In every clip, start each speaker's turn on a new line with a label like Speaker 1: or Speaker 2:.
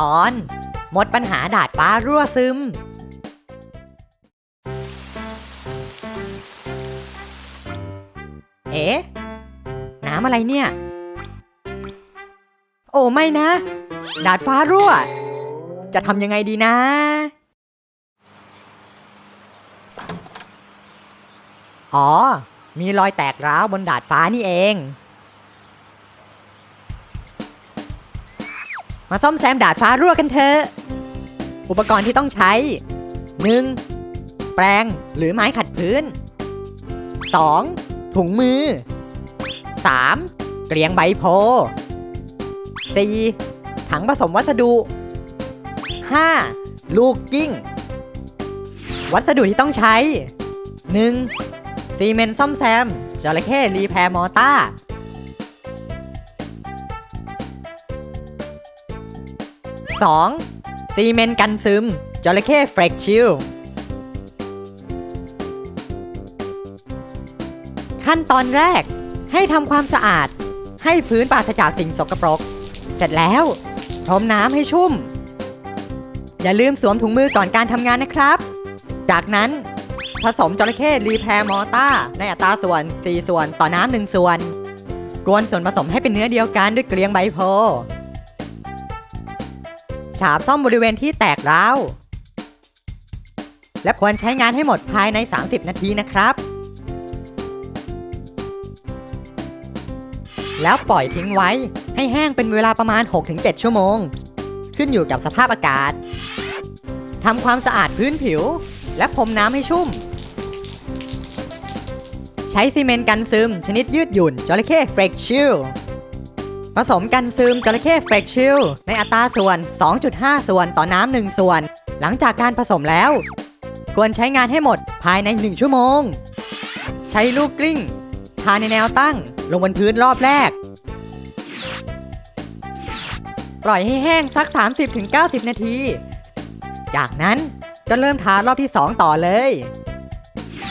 Speaker 1: ตอน หมดปัญหาดาดฟ้ารั่วซึม เอ๊ะ น้ำอะไรเนี่ย โอ้ไม่นะ ดาดฟ้ารั่ว จะทำยังไงดีนะ อ๋อ มีรอยแตกร้าวบนดาดฟ้านี่เอง มาซ่อมแซมดาดฟ้ารั่วกันเถอะ อุปกรณ์ที่ต้องใช้ 1. แปรงหรือไม้ขัดพื้น 2. ถุงมือ 3. เกลียงใบโพ 4. ถังผสมวัสดุ 5. ลูกกิ้ง วัสดุที่ต้องใช้ 1. ซีเมนต์ซ่อมแซมจระเข้รีแพร์มอต้า 2. ซีเมนต์กันซึม จระเข้เฟรกชิลขั้นตอนแรก ให้ทำความสะอาด ให้พื้นปราศจากสิ่งสกปรก เสร็จแล้วพรมน้ำให้ชุ่ม อย่าลืมสวมถุงมือก่อนการทำงานนะครับ จากนั้นผสมจระเข้รีแพร์มอต้าในอัตราส่วน 4 ส่วนต่อน้ำ1ส่วน กวนส่วนผสมให้เป็นเนื้อเดียวกันด้วยเกลียงใบโพ ฉาบซ่อมบริเวณที่แตกร้าวและควรใช้งานให้หมดภายใน 30 นาทีนะครับ แล้วปล่อยทิ้งไว้ให้แห้งเป็นเวลาประมาณ 6-7 ชั่วโมง ขึ้นอยู่กับสภาพอากาศทำความสะอาดพื้นผิว และพรมน้ำให้ชุ่ม ใช้ซีเมนต์กันซึม ชนิดยืดหยุ่นจระเข้เฟรกชิล ผสมกันซึมจระเข้เฟกชิลในอัตราส่วน 2.5 ส่วนต่อน้ำ1ส่วน หลังจากการผสมแล้ว ควรใช้งานให้หมดภายใน 1 ชั่วโมง ใช้ลูกกลิ้งทาในแนวตั้ง ลงบนพื้นรอบแรก ปล่อยให้แห้งสัก 30-90 นาที จากนั้นก็เริ่มทารอบที่ 2 ต่อเลย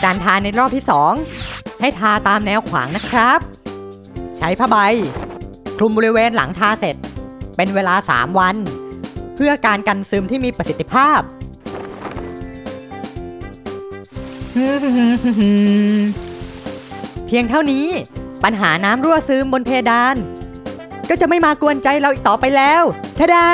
Speaker 1: การทาในรอบที่ 2 ให้ทาตามแนวขวางนะครับ ใช้ผ้าใบ คลุมบริเวณหลังทาเสร็จ เป็นเวลา 3 วัน เพื่อการกันซึมที่มีประสิทธิภาพ เพียงเท่านี้ปัญหาน้ำรั่วซึมบนเพดาน ก็จะไม่มากวนใจเราอีกต่อไปแล้วทะดา